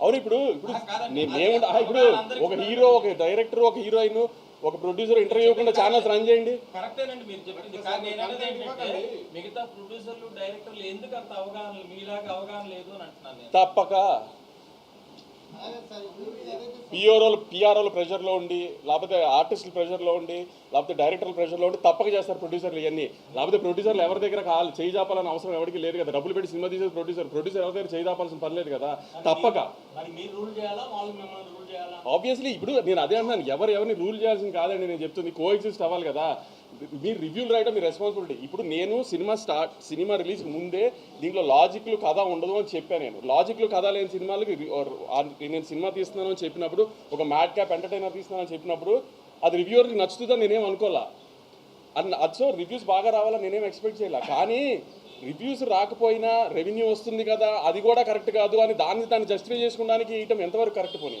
అవును ఇప్పుడు ఇప్పుడు మేము ఆ, ఇప్పుడు ఒక హీరో ఒక డైరెక్టర్ ఒక హీరోయిన్ ఒక ప్రొడ్యూసర్ ఇంటర్వ్యూ ఇవ్వకుండా ఛానల్స్ రన్ చేయండి. కరెక్టేనండి మీరు చెప్పింది. కానీ నేను అనేది ఏంటంటే మిగతా ప్రొడ్యూసర్లు డైరెక్టర్లు ఎందుకు అంత అవగాహన మీలాగా అవగాహన లేదు అని అంటున్నాను నేను. తప్పక. పిఆర్ఓలు పిఆర్ఓల ప్రెషర్లో ఉండి లేకపోతే ఆర్టిస్టుల ప్రెషర్లో ఉండి లేకపోతే డైరెక్టర్ల ప్రెషర్లో ఉండి తప్పక చేస్తారు ప్రొడ్యూసర్లు ఇవన్నీ. లేకపోతే ప్రొడ్యూసర్లు ఎవరి దగ్గర కావాలి చేయి చాపాలని అవసరం ఎవరికి లేదు కదా. డబ్బులు పెట్టి సినిమా తీసేది ప్రొడ్యూసర్ ప్రొడ్యూసర్ ఎవరి దగ్గర చేయి చాపాల్సిన పని లేదు కదా. తప్పక. ఆబ్వియస్లీ ఇప్పుడు నేను అదే అంటున్నాను. ఎవరు ఎవరిని రూల్ చేయాల్సింది కాదండి. నేను చెప్తుంది కో ఎగ్జిస్ట్ అవ్వాలి కదా. మీరు రివ్యూలు రాయడం మీ రెస్పాన్సిబిలిటీ ఇప్పుడు నేను సినిమా స్టార్ట్ సినిమా రిలీజ్ ముందే దీంట్లో లాజిక్లు కథ ఉండదు అని చెప్పాను నేను. లాజిక్లు కథ లేని సినిమాలకి నేను సినిమా తీస్తున్నాను అని చెప్పినప్పుడు ఒక మ్యాడ్ క్యాప్ ఎంటర్టైనర్ తీస్తున్నాను అని చెప్పినప్పుడు అది రివ్యూవర్కి నచ్చుతుందని నేనేం అనుకోలే. అది అది సో రివ్యూస్ బాగా రావాలని నేనేం ఎక్స్పెక్ట్ చేయలే. కానీ రివ్యూస్ రాకపోయినా రెవెన్యూ వస్తుంది కదా అది కూడా కరెక్ట్ కాదు అని దాన్ని దాన్ని జస్టిఫై చేసుకోవడానికి ఇయటం ఎంతవరకు కరెక్ట్ పోనీ?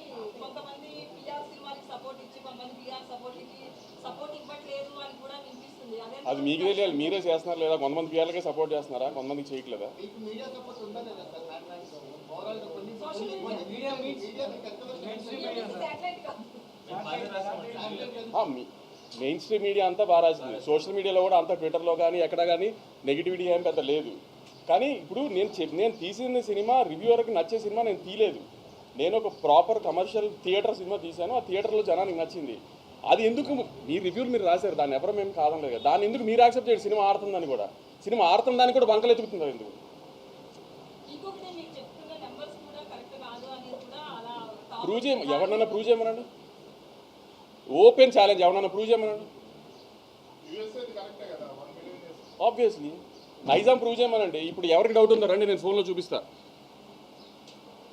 కొంతమంది కొంతమంది పిఆర్ సినిమాకి సపోర్ట్ ఇచ్చి కొంతమంది పిఆర్ సపోర్ట్ ఇచ్చి సపోర్ట్ ఇవ్వట్లేదు అని కూడా వినిపిస్తుంది. అదే అది మీకు తెలియాలి మీరే చేస్తున్నారు లేదా? కొంతమంది పిల్లలకే సపోర్ట్ చేస్తున్నారా? కొంతమందికి చేయట్లేదా? మెయిన్ స్ట్రీమ్ మీడియా అంతా బాగా రాసింది. సోషల్ మీడియాలో కూడా అంతా ట్విట్టర్లో కానీ ఎక్కడ కానీ నెగిటివిటీ ఏం పెద్ద లేదు. కానీ ఇప్పుడు నేను చెప్ నేను తీసిన సినిమా రివ్యూవర్కి నచ్చే సినిమా నేను తీయలేదు. నేను ఒక ప్రాపర్ కమర్షియల్ థియేటర్ సినిమా తీశాను. ఆ థియేటర్లో జనానికి నచ్చింది. అది ఎందుకు మీ రివ్యూలు మీరు రాశారు. దాన్ని ఎవరు మేము కాదనలేదు కదా. దాన్ని ఎందుకు మీరు యాక్సెప్ట్ చేయండి సినిమా ఆడుతుందని కూడా. సినిమా ఆడుతుందని కూడా బంకలు ఎత్తుకుతున్నారు ఎందుకు? ప్రూవ్ చేయ ఎవరినైనా ప్రూవ్ చేయమనండి? Open challenge. ఎవరన్నా ప్రూవ్ చేయమనండి? ఆబ్వియస్లీ నైజాం ప్రూవ్ చేయమనండి. ఇప్పుడు ఎవరికి డౌట్ ఉందో రండి నేను ఫోన్లో చూపిస్తా.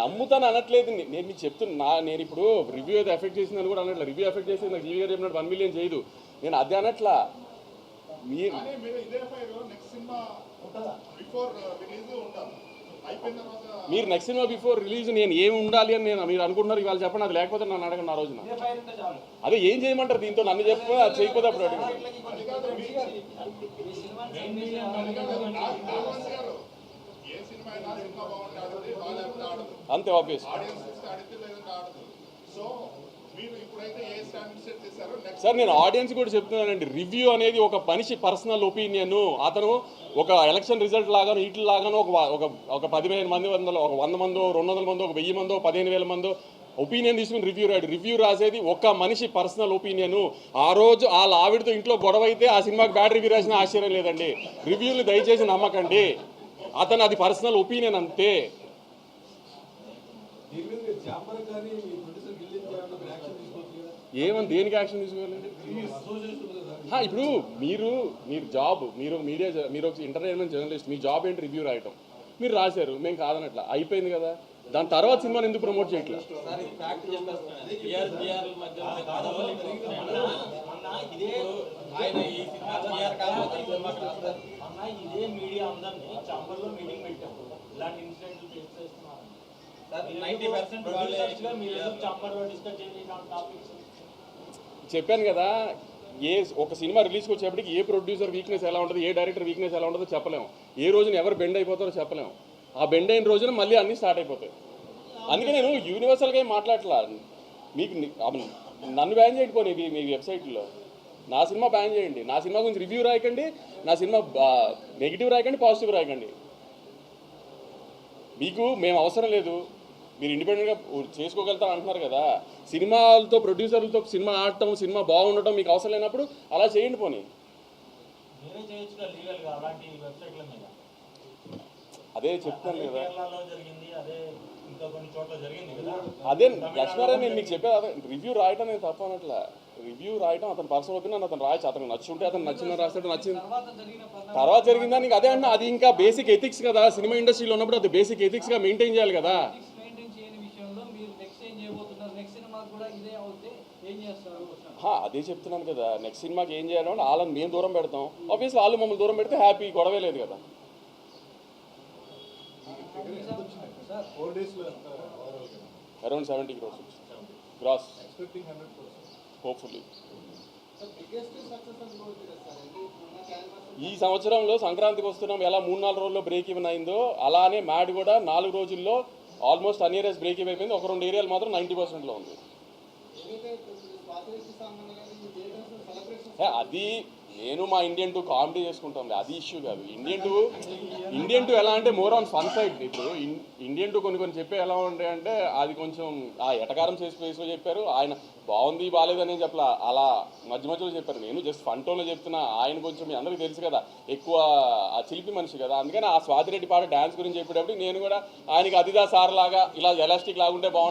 నమ్ముతాను అనట్లేదు. నేను మీకు చెప్తున్నా నేను ఇప్పుడు రివ్యూ అయితే ఎఫెక్ట్ చేసిందని కూడా అనట్లేదు. రివ్యూ ఎఫెక్ట్ చేసి నాకు జీవి గారు చెప్పినట్టు వన్ మిలియన్ చేయదు. నేను అదే అనట్లా. మీరు మీరు నెక్స్ట్ సినిమా బిఫోర్ రిలీజ్ నేను ఏమి ఉండాలి అని నేను మీరు అనుకుంటున్నారు ఇవాళ చెప్పండి అది లేకపోతే నన్ను అడగండి ఆ రోజున. అదే ఏం చేయమంటారు దీంతో? నన్ను చెప్పి అది చేయకపోతే అప్పుడు అంతే ఆబ్వియస్ సో సార్ నేను ఆడియన్స్ కూడా చెప్తున్నానండి. రివ్యూ అనేది ఒక మనిషి పర్సనల్ ఒపీనియన్. అతను ఒక ఎలక్షన్ రిజల్ట్ లాగాను వీటి లాగాను ఒక ఒక ఒక పదిహేను మంది వందలు ఒక వంద మందో రెండు వందల మందో ఒక వెయ్యి మందో పదిహేను వేల మందో ఒపీనియన్ తీసుకుని రివ్యూ రాడు రివ్యూ రాసేది ఒక మనిషి పర్సనల్ ఒపీనియన్. ఆ రోజు ఆ ఆవిడతో ఇంట్లో గొడవ అయితే ఆ సినిమాకి బ్యాడ్ రివ్యూ రాసిన ఆశ్చర్యం లేదండి. రివ్యూలు దయచేసి నమ్మకండి. అతను అది పర్సనల్ ఒపీనియన్ అంతే. ఏమని దేనికి యాక్షన్ తీసుకోవాలండి? హా, ఇప్పుడు మీరు మీరు జాబ్ మీరు మీడియా మీరు ఒక ఎంటర్టైన్మెంట్ జర్నలిస్ట్ మీ జాబ్ ఏంటి రివ్యూ రాయటం? మీరు రాశారు మేము కాదనట్లా. అయిపోయింది కదా? దాని తర్వాత సినిమాని ఎందుకు ప్రమోట్ చేయట్లా? సార్ ఇది ఫ్యాక్ట్ చెప్పేస్తున్నాను బిఆర్ బిఆర్ మధ్య బాహుబలి అన్న ఇదే ఆయన ఈ సినిమా బిఆర్ కాకపోతే ఈ సినిమా రాస్తారు అన్న ఇదే మీడియా అందరినీ చంబర్లో మీటింగ్ పెట్టాం ఇలాంటి ఇన్సిడెంట్లు ఫేస్ చేస్తున్నారు సార్ నైంటీ పర్సెంట్ వాళ్ళే మీరు ఎందుకు చంబర్లో డిస్కస్ టాపిక్స్ చెప్పాను కదా ఏ ఒక సినిమా రిలీజ్కి వచ్చేప్పటికి ఏ ప్రొడ్యూసర్ వీక్నెస్ ఎలా ఉంటుంది ఏ డైరెక్టర్ వీక్నెస్ ఎలా ఉంటుందో చెప్పలేము ఏ రోజున ఎవరు బెండ్ అయిపోతారో చెప్పలేము ఆ బెండ్ అయిన రోజున మళ్ళీ అన్నీ స్టార్ట్ అయిపోతాయి. అందుకే నేను యూనివర్సల్గా ఏం మీకు నన్ను బ్యాన్ చేయకపోయి మీ- మీ వెబ్సైట్లో నా సినిమా బ్యాన్ చేయండి. నా సినిమా గురించి రివ్యూ రాయకండి. నా సినిమా నెగిటివ్ రాయకండి పాజిటివ్ రాయకండి. మీకు మేము అవసరం లేదు. మీరు ఇండిపెండెంట్గా చేసుకోగలుగుతారు అంటున్నారు కదా. సినిమాలతో ప్రొడ్యూసర్లతో సినిమా ఆడటం సినిమా బాగుండటం మీకు అవసరం లేనప్పుడు అలా చేయండి పోనీ. అదే చెప్తాను కదా. అదే లక్ష్మారావు నేను మీకు చెప్పేది అదే. రివ్యూ రాయటం నేను తప్ప అనట్లా రివ్యూ రాయటం అతను పర్సనల్ ఒపీనియన్ అతను రాయచ్చు అతను నచ్చుంటే అతను నచ్చిందని రాస్తాడు నచ్చింది. తర్వాత జరిగిందా నీకు అదే అన్న అది ఇంకా బేసిక్ ఎథిక్స్ కదా. సినిమా ఇండస్ట్రీలో ఉన్నప్పుడు అది బేసిక్ ఎథిక్స్గా మెయింటైన్ చేయాలి కదా మెయింటైన్ చేయని విషయంలో మీరు నెక్స్ట్ ఏం చేయబోతున్నారు నెక్స్ట్ సినిమాకి కూడా ఇదే అవుతే ఏం చేస్తారు హా, అదే చెప్తున్నాను కదా. నెక్స్ట్ సినిమాకి ఏం చేయాలో వాళ్ళని మేము దూరం పెడతాం. ఆబ్వియస్లీ వాళ్ళు మమ్మల్ని దూరం పెడితే హ్యాపీ గొడవే లేదు కదా. Around seventy crores gross hopefully ఈ సంవత్సరంలో సంక్రాంతికి వస్తున్నాం. ఎలా మూడు నాలుగు రోజుల్లో బ్రేక్ ఈవెన్ అయిందో అలానే మ్యాడ్ కూడా నాలుగు రోజుల్లో ఆల్మోస్ట్ అనియరెస్ బ్రేక్ ఈవెన్ అయిపోయింది. ఒక రెండు ఏరియాలు మాత్రం నైంటీ పర్సెంట్లో ఉంది. అది నేను మా ఇండియన్ టూ కామెడీ చేసుకుంటాం అది ఇష్యూ కాదు. ఇండియన్ టూ ఇండియన్ టూ ఎలా అంటే మోర్ ఆన్ ఫన్ సైడ్ ఇప్పుడు ఇండియన్ టూ కొన్ని కొన్ని చెప్పే ఎలా ఉంటాయి అంటే అది కొంచెం ఆ ఎటకారం చేసి ప్లేస్లో చెప్పారు. ఆయన బాగుంది బాగాలేదని చెప్పలా అలా మధ్య మధ్యలో చెప్పారు. నేను జస్ట్ ఫన్ టోన్లో చెప్తున్నా ఆయన కొంచెం మీ అందరికీ తెలుసు కదా ఎక్కువ ఆ చిలిపి మనిషి కదా. అందుకని ఆ స్వాతిరెడ్డి పాట డ్యాన్స్ గురించి చెప్పేటప్పుడు నేను కూడా ఆయనకి అదిదా సార్ లాగా ఇలా ఎలాస్టిక్ లాగుంటే బాగుంటుంది.